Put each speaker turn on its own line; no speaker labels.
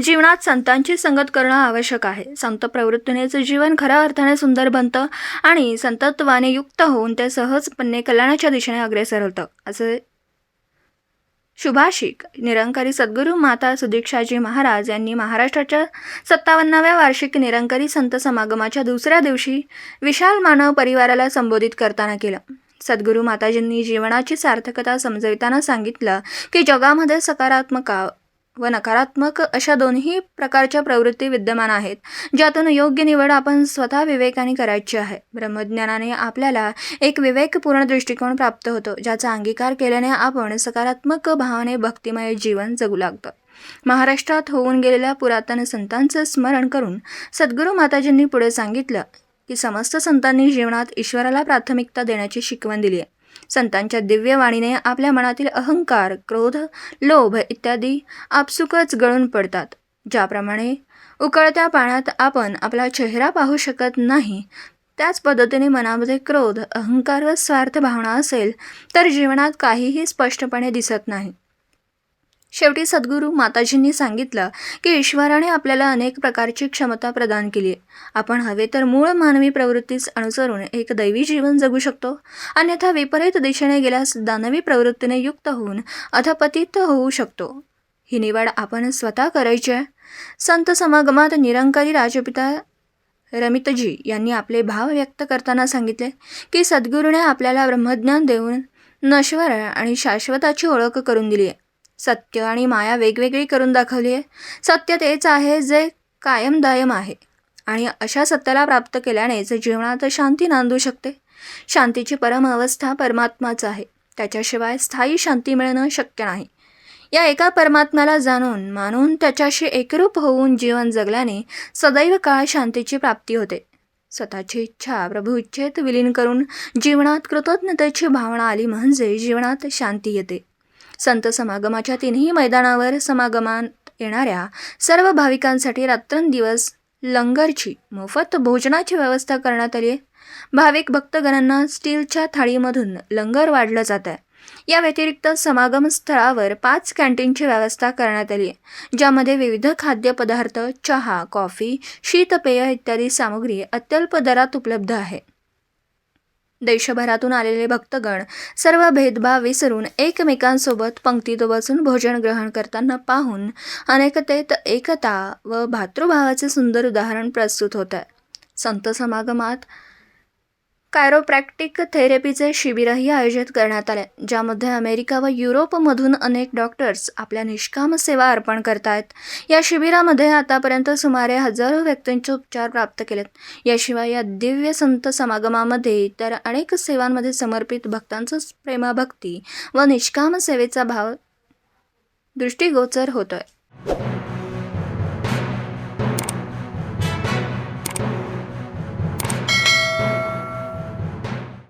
जीवनात संतांची संगत करणं आवश्यक आहे. संत प्रवृत्तीनेचं जीवन खऱ्या अर्थाने सुंदर बनतं आणि संतत्वाने युक्त होऊन ते सहजपणे कल्याणाच्या दिशेने अग्रेसर होतं. असे शुभाशिक निरंकारी सद्गुरू माता सुदीक्षाजी महाराज यांनी महाराष्ट्राच्या सत्तावन्नाव्या वार्षिक निरंकारी संत समागमाच्या दुसऱ्या दिवशी विशाल मानव परिवाराला संबोधित करताना केलं. सद्गुरू माताजींनी जीवनाची सार्थकता समजविताना सांगितलं की जगामध्ये सकारात्मक व नकारात्मक अशा दोन्ही प्रकारच्या प्रवृत्ती विद्यमान आहेत ज्यातून योग्य निवड आपण स्वतः विवेकाने करायची आहे. ब्रह्मज्ञानाने आपल्याला एक विवेकपूर्ण दृष्टिकोन प्राप्त होतो ज्याचा अंगीकार केल्याने आपण सकारात्मक भावाने भक्तिमय जीवन जगू लागतो. महाराष्ट्रात होऊन गेलेल्या पुरातन संतांचं स्मरण करून सद्गुरू माताजींनी पुढे सांगितलं की समस्त संतांनी जीवनात ईश्वराला प्राथमिकता देण्याची शिकवण दिली आहे. संतांच्या दिव्यवाणीने आपल्या मनातील अहंकार क्रोध लोभ इत्यादी आपसुकच गळून पडतात. ज्याप्रमाणे उकळत्या पाण्यात आपण आपला चेहरा पाहू शकत नाही त्याच पद्धतीने मनामध्ये क्रोध अहंकार व स्वार्थ भावना असेल तर जीवनात काहीही स्पष्टपणे दिसत नाही. शेवटी सद्गुरू माताजींनी सांगितलं की ईश्वराने आपल्याला अनेक प्रकारची क्षमता प्रदान केली. आहे आपण हवे तर मूळ मानवी प्रवृत्तीस अनुसरून एक दैवी जीवन जगू शकतो. अन्यथा विपरीत दिशेने गेल्यास दानवी प्रवृत्तीने युक्त होऊन अधपतित होऊ शकतो. ही निवड आपण स्वतः करायची आहे. संत समागमात निरंकारी राजपिता रमितजी यांनी आपले भाव व्यक्त करताना सांगितले की सद्गुरूने आपल्याला ब्रह्मज्ञान देऊन नश्वर आणि शाश्वताची ओळख करून दिली आहे. सत्य आणि माया वेगवेगळी करून दाखवली आहे. सत्य तेच आहे जे कायमदायम आहे. आणि अशा सत्याला प्राप्त केल्यानेच जीवनात शांती नांदू शकते. शांतीची परम अवस्था परमात्माच आहे. त्याच्याशिवाय स्थायी शांती मिळणं शक्य नाही. या एका परमात्म्याला जाणून मानून त्याच्याशी एकरूप होऊन जीवन जगल्याने सदैव काळ शांतीची प्राप्ती होते. स्वतःची इच्छा प्रभू इच्छेत विलीन करून जीवनात कृतज्ञतेची भावना आली म्हणजे जीवनात शांती येते. संत समागमाच्या तिन्ही मैदानावर समागमात येणाऱ्या सर्व भाविकांसाठी रात्रंदिवस लंगरची मोफत भोजनाची व्यवस्था करण्यात आली आहे. भाविक भक्तगणांना स्टीलच्या थाळीमधून लंगर वाढलं जात आहे. या व्यतिरिक्त समागम स्थळावर पाच कॅन्टीनची व्यवस्था करण्यात आली आहे ज्यामध्ये विविध खाद्यपदार्थ चहा कॉफी शीतपेय इत्यादी सामग्री अत्यल्प दरात उपलब्ध आहे. देशभरातून आलेले भक्तगण सर्व भेदभाव विसरून एकमेकांसोबत पंक्तीत बसून भोजन ग्रहण करताना पाहून अनेकतेत एकता व भातृभावाचे सुंदर उदाहरण प्रस्तुत होत आहे. संत समागमात कायरोप्रॅक्टिक थेरपीचे शिबिरही आयोजित करण्यात आले ज्यामध्ये अमेरिका व युरोपमधून अनेक डॉक्टर्स आपल्या निष्काम सेवा अर्पण करतायत. या शिबिरामध्ये आतापर्यंत सुमारे हजारो व्यक्तींचे उपचार प्राप्त केलेत. याशिवाय या दिव्य संत समागमामध्ये इतर अनेक सेवांमध्ये समर्पित भक्तांचं प्रेमाभक्ती व निष्काम सेवेचा भाव दृष्टीगोचर होतोय.